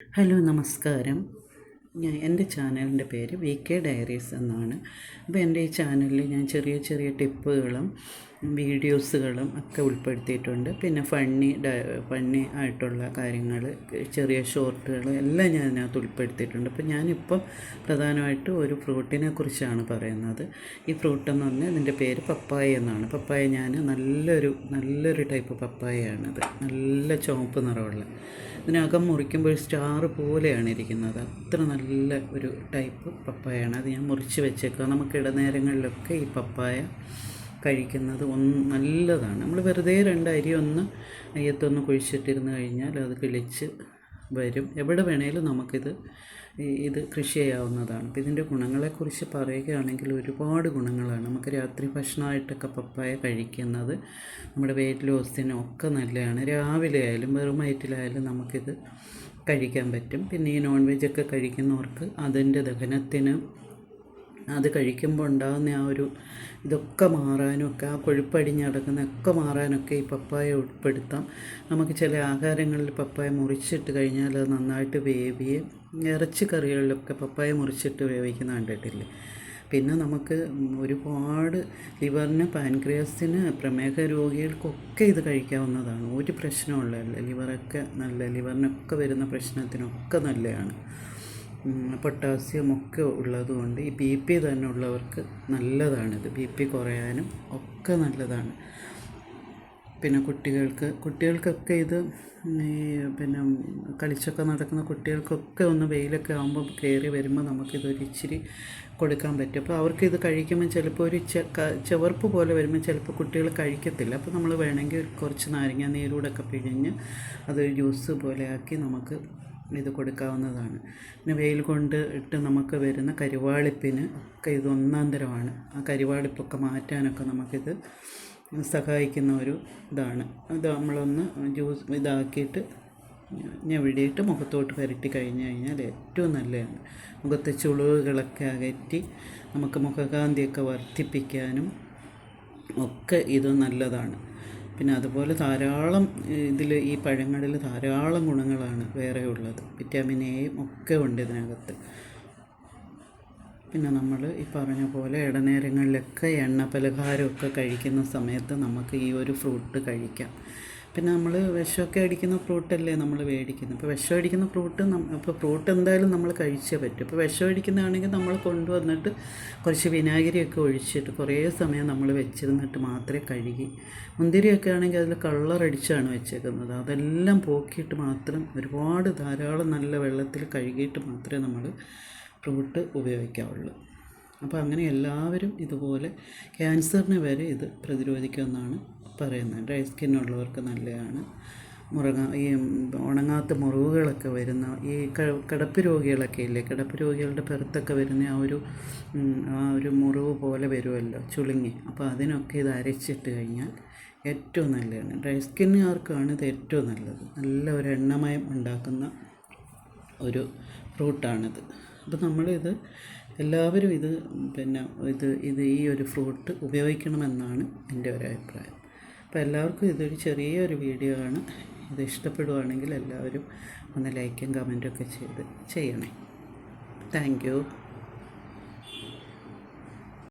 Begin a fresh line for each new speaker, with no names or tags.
Hello നമസ്കാരം. ഞാൻ എന്റെ ചാനലിന്റെ പേര് വി കെ ഡയറീസ് എന്നാണ്. അപ്പോൾ എന്റെ ഈ ചാനലിൽ ഞാൻ ചെറിയ ചെറിയ ടിപ്പുകളും വീഡിയോസുകളും ഒക്കെ ഉൾപ്പെടുത്തിയിട്ടുണ്ട്. പിന്നെ ഫണ്ണി ഫണ്ണി ആയിട്ടുള്ള കാര്യങ്ങൾ ചെറിയ ഷോർട്ടുകൾ എല്ലാം ഞാൻ അതിനകത്ത് ഉൾപ്പെടുത്തിയിട്ടുണ്ട്. അപ്പോൾ ഞാനിപ്പം പ്രധാനമായിട്ട് ഒരു ഫ്രൂട്ടിനെ കുറിച്ചാണ് പറയുന്നത്. ഈ ഫ്രൂട്ട് എന്ന് പറഞ്ഞാൽ ഇതിന്റെ പേര് പപ്പായ എന്നാണ്. പപ്പായ ഞാൻ നല്ലൊരു നല്ലൊരു ടൈപ്പ് പപ്പായയാണിത്. നല്ല ചുവപ്പ് നിറമുള്ള. ഇതിനകം മുറിക്കുമ്പോൾ സ്റ്റാർ പോലെയാണ് ഇരിക്കുന്നത്. അത്ര നല്ല ഒരു ടൈപ്പ് പപ്പായയാണ് അത് ഞാൻ മുറിച്ച് വെച്ചേക്കുക നമുക്ക് ഇടനേരങ്ങളിലൊക്കെ ഈ പപ്പായ കഴിക്കുന്നത് ഒന്ന് നല്ലതാണ്. നമ്മൾ വെറുതെ രണ്ട് അരി ഒന്ന് അയ്യത്തൊന്ന് കുഴിച്ചിട്ടിരുന്ന് കഴിഞ്ഞാൽ അത് കിളിച്ച് വരും. എവിടെ വേണേലും നമുക്കിത് ഇത് കൃഷി ചെയ്യാവുന്നതാണ്. അപ്പോൾ ഇതിന്റെ ഗുണങ്ങളെക്കുറിച്ച് പറയുകയാണെങ്കിൽ ഒരുപാട് ഗുണങ്ങളാണ്. നമുക്ക് രാത്രി ഭക്ഷണമായിട്ടൊക്കെ പപ്പായ കഴിക്കുന്നത് നമ്മുടെ വെയിറ്റ് ലോസിനും ഒക്കെ നല്ലതാണ്. രാവിലെ ആയാലും വെറും വയറ്റിലായാലും നമുക്കിത് കഴിക്കാൻ പറ്റും. പിന്നെ ഈ നോൺ വെജ് ഒക്കെ കഴിക്കുന്നവർക്ക് അതിന്റെ ദഹനത്തിന് അത് കഴിക്കുമ്പോൾ ഉണ്ടാകുന്ന ആ ഒരു ഇതൊക്കെ മാറാനൊക്കെ ആ കൊഴുപ്പടിഞ്ഞ് ഒക്കെ മാറാനൊക്കെ ഈ പപ്പായ ഉൾപ്പെടുത്താം. നമുക്ക് ചില ആഹാരങ്ങളിൽ പപ്പായ മുറിച്ചിട്ട് കഴിഞ്ഞാൽ അത് നന്നായിട്ട് വേവിയും ഇറച്ചി കറികളിലൊക്കെ പപ്പായ മുറിച്ചിട്ട് വേവിക്കുന്ന കണ്ടിട്ടില്ലേ? പിന്നെ നമുക്ക് ഒരുപാട് ലിവറിന് പാൻക്രിയാസിന് പ്രമേഹ രോഗികൾക്കൊക്കെ ഇത് കഴിക്കാവുന്നതാണ്. ഒരു പ്രശ്നമുള്ളതല്ല ലിവറൊക്കെ നല്ല ലിവറിനൊക്കെ വരുന്ന പ്രശ്നത്തിനൊക്കെ നല്ലതാണ്. പൊട്ടാസ്യം ഒക്കെ ഉള്ളതുകൊണ്ട് ഈ ബി പി തന്നെ ഉള്ളവർക്ക് നല്ലതാണിത്. ബി പി കുറയാനും ഒക്കെ നല്ലതാണ്. പിന്നെ കുട്ടികൾക്ക് കുട്ടികൾക്കൊക്കെ ഇത് ഈ പിന്നെ കളിച്ചൊക്കെ നടക്കുന്ന കുട്ടികൾക്കൊക്കെ ഒന്ന് വെയിലൊക്കെ ആകുമ്പോൾ കയറി വരുമ്പോൾ നമുക്കിതൊരു ഇച്ചിരി കൊടുക്കാൻ പറ്റും. അപ്പോൾ അവർക്ക് ഇത് കഴിക്കുമ്പോൾ ചിലപ്പോൾ ഒരു ചെവർപ്പ് പോലെ വരുമ്പോൾ ചിലപ്പോൾ കുട്ടികൾ കഴിക്കത്തില്ല. അപ്പോൾ നമ്മൾ വേണമെങ്കിൽ കുറച്ച് നാരങ്ങ നീരൂടൊക്കെ പിഴിഞ്ഞ് അതൊരു ജ്യൂസ് പോലെ ആക്കി നമുക്ക് ഇത് കൊടുക്കാവുന്നതാണ്. പിന്നെ വെയിൽ കൊണ്ട് ഇട്ട് നമുക്ക് വരുന്ന കരുവാളിപ്പിന് ഒക്കെ ഇത് ഒന്നാം തരമാണ് ആ കരുവാളിപ്പൊക്കെ മാറ്റാനൊക്കെ നമുക്കിത് സഹായിക്കുന്ന ഒരു ഇതാണ്. അത് നമ്മളൊന്ന് ജ്യൂസ് ഇതാക്കിയിട്ട് ഞെവിടിയിട്ട് മുഖത്തോട്ട് പുരട്ടി കഴിഞ്ഞ് കഴിഞ്ഞാൽ ഏറ്റവും നല്ലതാണ്. മുഖത്തെ ചുളിവുകളൊക്കെ അകറ്റി നമുക്ക് മുഖകാന്തിയൊക്കെ വർദ്ധിപ്പിക്കാനും ഒക്കെ ഇത് നല്ലതാണ്. പിന്നെ അതുപോലെ ധാരാളം ഇതിൽ ഈ പഴങ്ങളിൽ ധാരാളം ഗുണങ്ങളാണ് വേറെ ഉള്ളത്. വിറ്റാമിൻ എയും ഒക്കെ ഉണ്ട് ഇതിനകത്ത്. പിന്നെ നമ്മൾ ഈ പറഞ്ഞ പോലെ ഇടനേരങ്ങളിലൊക്കെ എണ്ണ പലഹാരമൊക്കെ കഴിക്കുന്ന സമയത്ത് നമുക്ക് ഈ ഒരു ഫ്രൂട്ട് കഴിക്കാം. പിന്നെ നമ്മൾ വിഷമൊക്കെ അടിക്കുന്ന ഫ്രൂട്ടല്ലേ നമ്മൾ മേടിക്കുന്നത് ഇപ്പോൾ വിഷം അടിക്കുന്ന ഫ്രൂട്ട് ഇപ്പോൾ ഫ്രൂട്ട് എന്തായാലും നമ്മൾ കഴിച്ചേ പറ്റും. ഇപ്പോൾ വിഷം അടിക്കുന്നതാണെങ്കിൽ നമ്മൾ കൊണ്ടുവന്നിട്ട് കുറച്ച് വിനാഗിരിയൊക്കെ ഒഴിച്ചിട്ട് കുറേ സമയം നമ്മൾ വെച്ചിരുന്നിട്ട് മാത്രമേ കഴുകി. മുന്തിരിയൊക്കെ ആണെങ്കിൽ അതിൽ കളർ അടിച്ചാണ് വെച്ചേക്കുന്നത്. അതെല്ലാം പോക്കിയിട്ട് മാത്രം ഒരുപാട് ധാരാളം നല്ല വെള്ളത്തിൽ കഴുകിയിട്ട് മാത്രമേ നമ്മൾ ഫ്രൂട്ട് ഉപയോഗിക്കാവുള്ളൂ. അപ്പോൾ അങ്ങനെ എല്ലാവരും ഇതുപോലെ ക്യാൻസറിനെ വരെ ഇത് പ്രതിരോധിക്കുമെന്നാണ് പറയുന്നത് ഡ്രൈ സ്കിന്നുള്ളവർക്ക് നല്ലതാണ്. മുറങ്ങ ഈ ഉണങ്ങാത്ത മുറിവുകളൊക്കെ വരുന്ന ഈ കിടപ്പ് രോഗികളൊക്കെ ഇല്ലേ? കിടപ്പ് രോഗികളുടെ പുറത്തൊക്കെ വരുന്ന ആ ഒരു ആ ഒരു മുറിവ് പോലെ വരുമല്ലോ ചുളുങ്ങി. അപ്പോൾ അതിനൊക്കെ ഇത് അരച്ചിട്ട് കഴിഞ്ഞാൽ ഏറ്റവും നല്ലതാണ്. ഡ്രൈ സ്കിന്നുകാർക്കാണ് ഇത് ഏറ്റവും നല്ലത്. നല്ല ഒരു എണ്ണമയം ഉണ്ടാക്കുന്ന ഒരു ഫ്രൂട്ടാണിത് അപ്പോൾ നമ്മളിത് എല്ലാവരും ഇത് പിന്നെ ഇത് ഇത് ഈ ഒരു ഫ്രൂട്ട് ഉപയോഗിക്കണമെന്നാണ് എന്റെ ഒരു അഭിപ്രായം അപ്പോൾ എല്ലാവർക്കും ഇതൊരു ചെറിയൊരു വീഡിയോ ആണ്. ഇത് ഇഷ്ടപ്പെടുവാണെങ്കിൽ എല്ലാവരും ഒന്ന് ലൈക്കും കമന്റും ഒക്കെ ചെയ്ത് ചെയ്യണേ. താങ്ക്